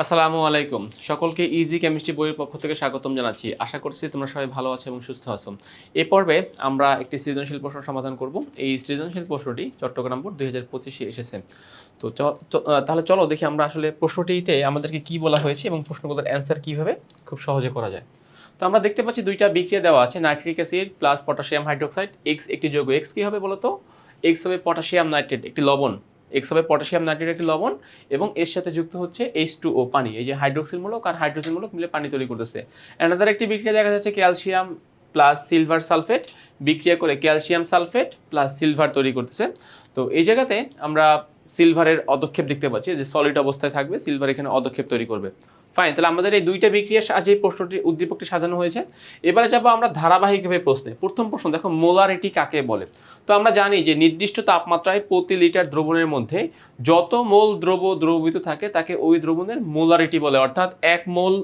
আসসালামু আলাইকুম। সকলকে ইজি কেমিস্ট্রি বইয়ের পক্ষ থেকে স্বাগতম জানাচ্ছি। আশা করছি তোমরা সবাই ভালো আছো এবং সুস্থ আছো। এ পর্বে আমরা একটি সৃজনশীল প্রশ্ন সমাধান করব। এই সৃজনশীল প্রশ্নটি চট্টগ্রাম বোর্ড দুই হাজার পঁচিশে এসেছে। তো তাহলে চলো দেখি আমরা আসলে প্রশ্নটিতে আমাদেরকে কি বলা হয়েছে এবং প্রশ্নগুলোর অ্যান্সার কীভাবে খুব সহজে করা যায়। তো আমরা দেখতে পাচ্ছি দুইটা বিক্রিয়া দেওয়া আছে, nitric acid plus potassium hydroxide X একটি যৌগ। এক্স কী হবে বলতো? এক্স হবে পটাশিয়াম নাইট্রেট একটি লবণ। এক্স হবে পটাশিয়াম নাইট্রেট একটি লবণ এবং এর সাথে যুক্ত হচ্ছে এইচ টু ও পানি। এই যে হাইড্রোক্সিল মূলক আর হাইড্রোজেন মূলক মিলে পানি তৈরি করতেছে। অ্যানাদার একটি বিক্রিয়া দেখা যাচ্ছে ক্যালসিয়াম প্লাস সিলভার সালফেট বিক্রিয়া করে ক্যালসিয়াম সালফেট প্লাস সিলভার তৈরি করতেছে। তো এই জায়গাতে আমরা সিলভারের অদক্ষেপ দেখতে পাচ্ছি। যে সলিড অবস্থায় থাকবে সিলভার এখানে অদক্ষেপ তৈরি করবে। ফাইন তাহলে আমাদের এই দুইটা বিক্রিয়া আজ এই প্রশ্নটি, উদ্দীপকটি সাজানো হয়েছে। এবারে যাব আমরা ধারাবাহিকভাবে প্রশ্নে। প্রথম প্রশ্ন, দেখো, মোলারিটি কাকে বলে? তো আমরা জানি যে নির্দিষ্ট তাপমাত্রায় প্রতি লিটার দ্রবণের মধ্যে যত মোল দ্রব দ্রবিত থাকে, তাকে ওই দ্রবণের মোলারিটি বলে। অর্থাৎ এক মোল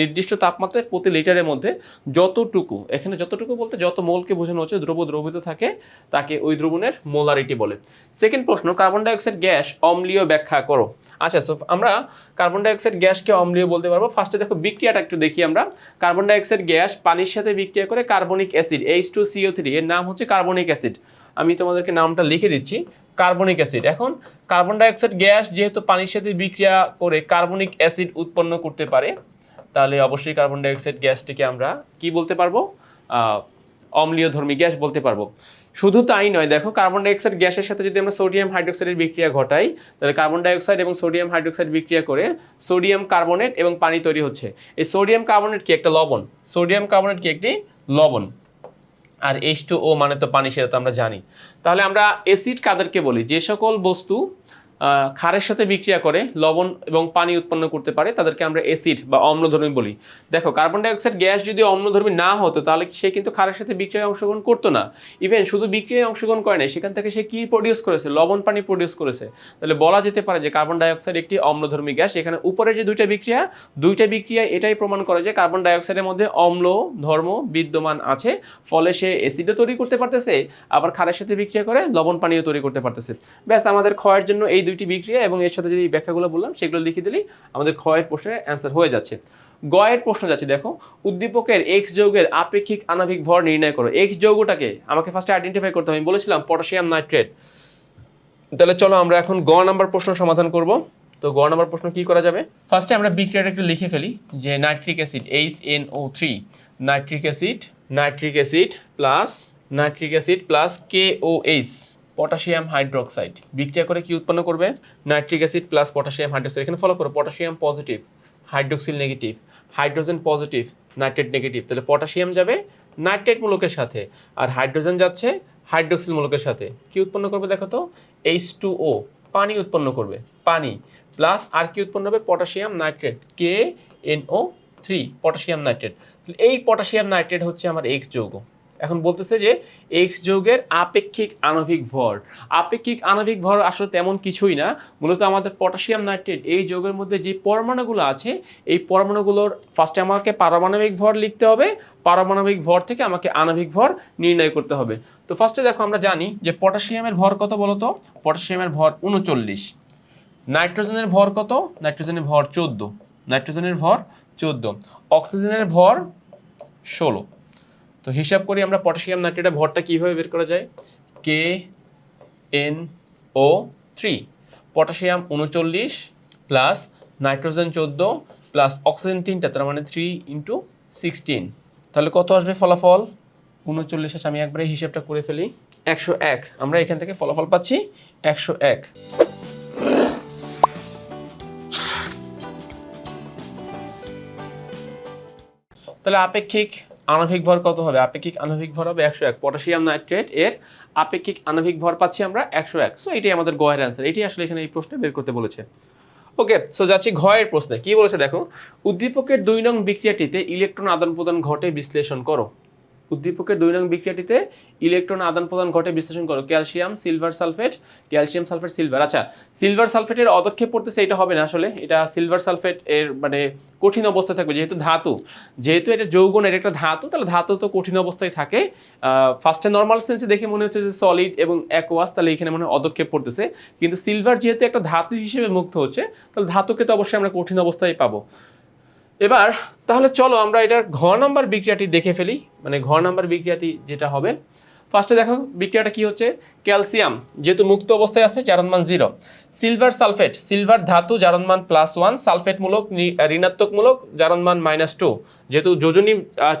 নির্দিষ্ট তাপমাত্রায় প্রতি লিটারের মধ্যে যতটুকু, এখানে যতটুকু বলতে যত মোলকে বোঝানো হচ্ছে দ্রব দ্রবীভূত থাকে, তাকে ওই দ্রবণের মোলারিটি বলে। সেকেন্ড প্রশ্ন কার্বন ডাইঅক্সাইড গ্যাস অম্লীয় ব্যাখ্যা করো। আচ্ছা সো আমরা কার্বন ডাইঅক্সাইড গ্যাসকে অম্লীয় বলতে পারব। ফার্স্টে দেখো, বিক্রিয়াটা একটু দেখি আমরা। কার্বন ডাইঅক্সাইড গ্যাস পানির সাথে বিক্রিয়া করে carbonic acid H two CO three এর নাম হচ্ছে কার্বনিক অ্যাসিড আমি তোমাদেরকে নামটা লিখে দিচ্ছি, কার্বনিক অ্যাসিড। এখন, কার্বন ডাইঅক্সাইড গ্যাস যেহেতু পানির সাথে বিক্রিয়া করে কার্বনিক অ্যাসিড উৎপন্ন করতে পারে, তাহলে অবশ্যই কার্বন ডাইঅক্সাইড গ্যাসটিকে আমরা কি বলতে পারব? অম্লীয় ধর্মী গ্যাস বলতে পারব। শুধু তাই নয়, দেখো, কার্বন ডাইঅক্সাইড গ্যাসের সাথে যদি আমরা সোডিয়াম হাইড্রোক্সাইডের বিক্রিয়া ঘটাই, তাহলে কার্বন ডাইঅক্সাইড এবং সোডিয়াম হাইড্রোক্সাইড বিক্রিয়া করে সোডিয়াম কার্বনেট এবং পানি তৈরি হচ্ছে। এই সোডিয়াম কার্বনেট কি? একটা লবণ। সোডিয়াম কার্বনেট কি? একটি লবণ। আর এইচ টু ও মানে তো পানি, সেটা তো আমরা জানি। তাহলে আমরা অ্যাসিড কাদেরকে বলি? যে সকল বস্তু ক্ষারের সাথে বিক্রিয়া করে লবণ এবং পানি উৎপন্ন করতে পারে, তাদেরকে আমরা অ্যাসিড বা অম্লধর্মী বলি। দেখো কার্বন ডাইঅক্সাইড গ্যাস যদি অম্লধর্মী না হতো, তাহলে সে কিন্তু ক্ষারের সাথে বিক্রিয়ায় অংশগ্রহণ করতো না। ইভেন শুধু বিক্রিয়ায় অংশগ্রহণ করে নাই, সেখান থেকে সে কি প্রডিউস করেছে? লবণ পানি প্রডিউস করেছে। তাহলে বলা যেতে পারে যে কার্বন ডাইঅক্সাইড একটি অম্লধর্মী গ্যাস এখানে উপরে যে দুইটা বিক্রিয়া দুইটা বিক্রিয়া এটাই প্রমাণ করে যে কার্বন ডাইঅক্সাইডের মধ্যে অম্ল, ধর্ম বিদ্যমান আছে, ফলে সে অ্যাসিডও তৈরি করতে পারতেছে, আবার ক্ষারের সাথে বিক্রিয়া করে লবণ পানিও তৈরি করতে পারতেছে। ব্যাস, আমাদের ক্ষয়ের জন্য এই দুইটি বিক্রিয়া এবং এর সাথে যদি ব্যাখ্যাগুলো বললাম, সেগুলো লিখে দিলেই আমাদের ক্ষয়ের প্রশ্নের অ্যান্সার হয়ে যাচ্ছে। গয়ের প্রশ্ন যাচ্ছে, দেখো, উদ্দীপকের এক্স যৌগের আপেক্ষিক আণবিক ভর নির্ণয় করো। এক্স যৌগটাকে আমাকে ফার্স্টে আইডেন্টিফাই করতে হবে, আমি বলেছিলাম পটাশিয়াম নাইট্রেট তাহলে চলো আমরা এখন গ নাম্বার প্রশ্ন সমাধান করব। তো গ নাম্বার প্রশ্ন কি করা যাবে? ফার্স্টে আমরা বিক্রিয়াটা একটু লিখে ফেলি যে nitric acid H N O three nitric acid nitric acid plus nitric acid plus K O H potassium hydroxide. বিক্রিয়া করে কি উৎপন্ন করবে? Nitric acid plus potassium hydroxide. এখানে ফলো করো, potassium positive hydroxyl negative hydrogen positive nitrate negative তাহলে potassium যাবে nitrate মূলকের সাথে আর হাইড্রোজেন যাচ্ছে হাইড্রোক্সিল মূলকের সাথে। কি উৎপন্ন করবে দেখো তো? এইচ টু ও পানি উৎপন্ন করবে, পানি। প্লাস আর কি উৎপন্ন হবে? Potassium nitrate K N O three potassium nitrate এই পটাশিয়াম নাইট্রেট হচ্ছে আমার এক্স যৌগ। এখন বলতেছে যে এক্স যৌগের আপেক্ষিক আণবিক ভর। আপেক্ষিক আণবিক ভর আসলে তেমন কিছুই না। মূলত আমাদের পটাশিয়াম নাইট্রেট এই যৌগের মধ্যে যে পরমাণুগুলো আছে, এই পরমাণুগুলোর ফার্স্টে আমাকে পারমাণবিক ভর লিখতে হবে, পারমাণবিক ভর থেকে আমাকে আণবিক ভর নির্ণয় করতে হবে। তো ফার্স্টে দেখো আমরা জানি যে পটাশিয়ামের ভর কত বলতো? পটাশিয়ামের ভর উনচল্লিশ। নাইট্রোজেনের ভর কত? নাইট্রোজেনের ভর চোদ্দ। নাইট্রোজেনের ভর চোদ্দ। অক্সিজেনের ভর ষোলো। তো হিসাব করি আমরা পটাশিয়াম নাইট্রেটের ভরটা কীভাবে বের করা যায়? K N O three potassium উনচল্লিশ প্লাস নাইট্রোজেন চোদ্দ প্লাস অক্সিজেন তিনটা, তার মানে থ্রি ইন্টু সিক্সটিন তাহলে কত আসবে ফলাফল? উনচল্লিশ আছে, আমি একবারে হিসাবটা করে ফেলি। একশো এক, আমরা এখান থেকে ফলাফল পাচ্ছি একশো এক। তাহলে আপেক্ষিক আণবিক ভর কত হবে? আপেক্ষিক আণবিক ভর হবে একশো এক। পটাশিয়াম নাইট্রেট এর আপেক্ষিক আণবিক ভর পাচ্ছি আমরা একশো এক। সো এটাই আমাদের গয়ের অ্যান্সার এটি আসলে এখানে এই প্রশ্নে বের করতে বলেছে। ওকে সো যাচ্ছি ঘয়ের প্রশ্নে। কি বলেছে দেখো? উদ্দীপকের দুই নং বিক্রিয়াটিতে ইলেকট্রন আদান প্রদান ঘটে, বিশ্লেষণ করো। উদ্দীপকের দুই নং বিক্রিয়াটিতে ইলেকট্রন আদান প্রদান ঘটে বিশ্লেষণ করো। Calcium, silver sulphate, calcium sulphate, silver. আচ্ছা সিলভার সালফেটের অদক্ষেপ পড়তেছে এটা হবে না আসলে। এটা সিলভার সালফেট এর মানে কঠিন অবস্থায় থাকবে, যেহেতু ধাতু। যেহেতু এটা যৌগন এর একটা ধাতু, তাহলে ধাতু তো কঠিন অবস্থায় থাকে। ফার্স্টে নর্মাল সেন্সে দেখে মনে হচ্ছে যে সলিড এবং অ্যাকোয়াস তাহলে এখানে মনে হয় অদক্ষেপ পড়তেছে। কিন্তু সিলভার যেহেতু একটা ধাতু হিসেবে মুক্ত হচ্ছে, তাহলে ধাতুকে তো অবশ্যই আমরা কঠিন অবস্থায় পাবো। এবার, তাহলে চলো আমরা এটার ঘ নাম্বার বিক্রিয়াটি দেখে ফেলি। মানে ঘ নাম্বার বিক্রিয়াটি যেটা হবে। ফার্স্টে দেখো বিক্রিয়াটা কি হচ্ছে? ক্যালসিয়াম যেহেতু মুক্ত অবস্থায় আছে, জারণমান জিরো সিলভার সালফেট সিলভার ধাতু, জারণমান প্লাস ওয়ান সালফেটমূলক ঋণাত্মকমূলক জারণমান মাইনাস টু যেহেতু যোজনী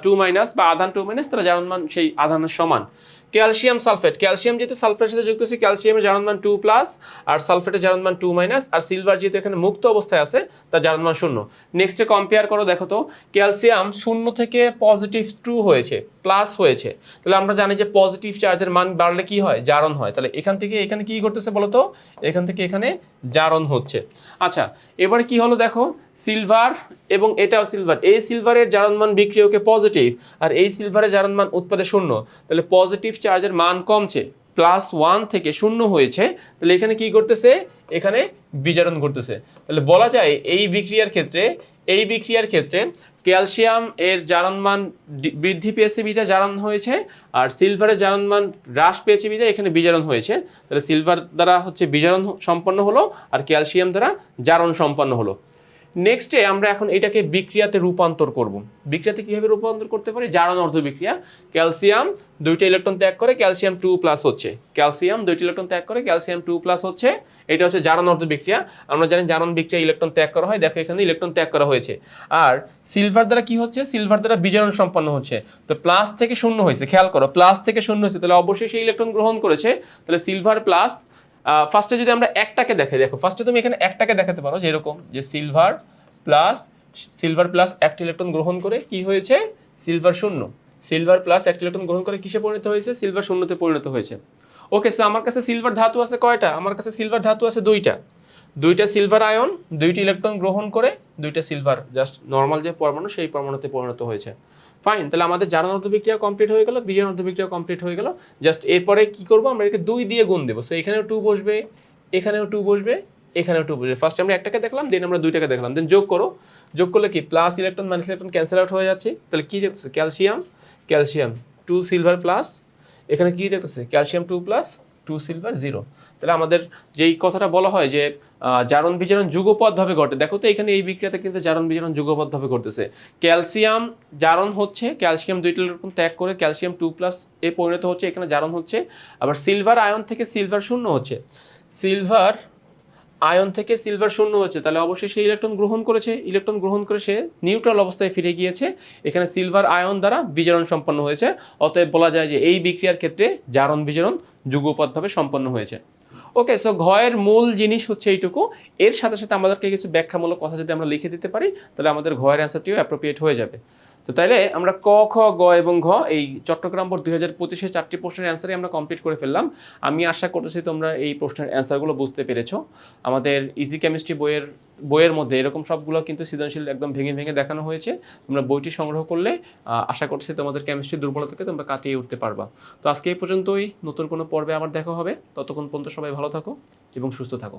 টু মাইনাস বা আধান টু মাইনাস তাহলে জারণমান সেই আধানের সমান। Calcium sulphate. ক্যালসিয়াম যেহেতু সালফেটের সাথে যুক্ত আছে ক্যালসিয়ামের জারণমান টু প্লাস আর সালফেটের জারণমান টু মাইনাস আর সিলভার যেহেতু এখানে মুক্ত অবস্থায় আছে, তার জারণমান শূন্য। নেক্সটে কম্পেয়ার করো, দেখো তো, ক্যালসিয়াম শূন্য থেকে পজিটিভ টু হয়েছে প্লাস হয়েছে। তাহলে আমরা জানি যে পজিটিভ চার্জের মান বাড়লে কি হয়? জারণ হয়। তাহলে এখান থেকে এখানে কি করতেছে বলো তো? এখান থেকে এখানে জারণ হচ্ছে। আচ্ছা এবারে কি হলো দেখো? সিলভার এবং এটাও সিলভার। এই সিলভারের জারণমান বিক্রিয়কে পজিটিভ আর এই সিলভারের জারণমান উৎপাদে শূন্য। তাহলে পজিটিভ চার্জের মান কমছে প্লাস ওয়ান থেকে শূন্য হয়েছে। তাহলে এখানে কি করতেছে? এখানে বিজারণ করতেছে। তাহলে বলা যায় এই বিক্রিয়ার ক্ষেত্রে, এই বিক্রিয়ার ক্ষেত্রে ক্যালসিয়াম এর জারণমান মান বৃদ্ধি পেয়েছে বিধায় জারণ হয়েছে, আর সিলভারের জারণমান হ্রাস পেয়েছে বিধায় এখানে বিজারণ হয়েছে। তাহলে সিলভার দ্বারা হচ্ছে বিজারণ সম্পন্ন হলো, আর ক্যালসিয়াম দ্বারা জারণ সম্পন্ন হলো। নেক্সটে আমরা এখন এটাকে বিক্রিয়াতে রূপান্তর করব। বিক্রিয়াতে কীভাবে রূপান্তর করতে পারি? জারণ অর্ধ বিক্রিয়া। ক্যালসিয়াম দুইটা ইলেকট্রন ত্যাগ করে ক্যালসিয়াম টু প্লাস হচ্ছে। ক্যালসিয়াম দুইটা ইলেকট্রন ত্যাগ করে ক্যালসিয়াম টু প্লাস হচ্ছে। এটা হচ্ছে জারণ অর্ধ বিক্রিয়া। আমরা জানি জারণ বিক্রিয়া ইলেকট্রন ত্যাগ করা হয়। দেখো এখানে ইলেকট্রন ত্যাগ করা হয়েছে। আর সিলভার দ্বারা কি হচ্ছে? সিলভার দ্বারা বিজারণ সম্পন্ন হচ্ছে। তো প্লাস থেকে শূন্য হয়েছে। খেয়াল করো, প্লাস থেকে শূন্য হয়েছে। তাহলে অবশ্যই সেই ইলেকট্রন গ্রহণ করেছে। তাহলে সিলভার প্লাস ফার্স্টে যদি আমরা একটাকে দেখাই, দেখো ফার্স্টে তুমি এখানে একটাকে দেখাতে পারো যেরকম যে সিলভার প্লাস সিলভার প্লাস একটা ইলেকট্রন গ্রহণ করে কি হয়েছে? সিলভার শূন্য। সিলভার প্লাস একটা ইলেকট্রন গ্রহণ করে কিসে পরিণত হয়েছে? সিলভার শূন্যতে পরিণত হয়েছে। ওকে সো আমার কাছে সিলভার ধাতু আছে কয়টা? আমার কাছে সিলভার ধাতু আছে দুইটা। দুইটা সিলভার আয়ন দুইটি ইলেকট্রন গ্রহণ করে দুইটা সিলভার জাস্ট নর্মাল যে পরমাণু, সেই পরমাণুতে পরিণত হয়েছে। ফাইন তাহলে আমাদের জারণ অর্ধ বিক্রিয়া কমপ্লিট হয়ে গেল বিজারণ অর্ধ বিক্রিয়া কমপ্লিট হয়ে গেল। জাস্ট এরপরে কি করব? আমরা এটাকে দুই দিয়ে গুণ দেবো। সো এখানেও টু বসবে, এখানেও টু বসবে, এখানেও টু বসবে। ফার্স্ট আমরা একটাকে দেখলাম দেন আমরা দুইটাকে দেখলাম। দেন যোগ করো। যোগ করলে কি? Plus electron minus electron cancel out হয়ে যাচ্ছে। তাহলে কি দেখতেছে? Calcium calcium two silver plus এখানে কি দেখতেছে? Calcium two plus two silver, zero. তাহলে আমাদের যেই কথাটা বলা হয় যে জারণ বিজারণ যুগপদভাবে ঘটে। দেখো তো এখানে এই বিক্রিয়াতে কিন্তু জারণ বিজারণ যুগপদভাবে ঘটতেছে। ক্যালসিয়াম জারণ হচ্ছে, ক্যালসিয়াম দুইটা রকম ত্যাগ করে ক্যালসিয়াম টু প্লাস এ পরিণত হচ্ছে, এখানে জারণ হচ্ছে। আবার সিলভার আয়ন থেকে সিলভার শূন্য হচ্ছে। সিলভার আয়ন থেকে সিলভার শূন্য হচ্ছে তাহলে অবশ্যই সেই ইলেকট্রন গ্রহণ করেছে। ইলেকট্রন গ্রহণ করে সে নিউট্রাল অবস্থায় ফিরে গিয়েছে। এখানে সিলভার আয়ন দ্বারা বিজারণ সম্পন্ন হয়েছে। অতএব বলা যায় যে এই বিক্রিয়ার ক্ষেত্রে জারণ বিজারণ যুগপদভাবে সম্পন্ন হয়েছে। ওকে সো ঘয়ের মূল জিনিস হচ্ছে এইটুকু। এর সাথে সাথে আমাদেরকে কিছু ব্যাখ্যামূলক কথা যদি আমরা লিখে দিতে পারি, তাহলে আমাদের ঘয়ের অ্যান্সারটিও অ্যাপ্রোপ্রিয়েট হয়ে যাবে। তো তাইলে আমরা ক, খ, গ এবং ঘ এই চট্টগ্রাম বোর্ড দুই হাজার পঁচিশে চারটি প্রশ্নের অ্যান্সারই আমরা কমপ্লিট করে ফেললাম। আমি আশা করতেছি তোমরা এই প্রশ্নের অ্যান্সারগুলো বুঝতে পেরেছ। আমাদের ইজি কেমিস্ট্রি বইয়ের বইয়ের মধ্যে এরকম সবগুলো কিন্তু সৃজনশীল একদম ভেঙে ভেঙে দেখানো হয়েছে। তোমরা বইটি সংগ্রহ করলে আশা করছি তোমাদের কেমিস্ট্রি দুর্বলতাকে তোমরা কাটিয়ে উঠতে পারবা। তো আজকে এই পর্যন্তই। নতুন কোনো পর্বে আবার দেখা হবে। ততক্ষণ পর্যন্ত সবাই ভালো থাকো এবং সুস্থ থাকো।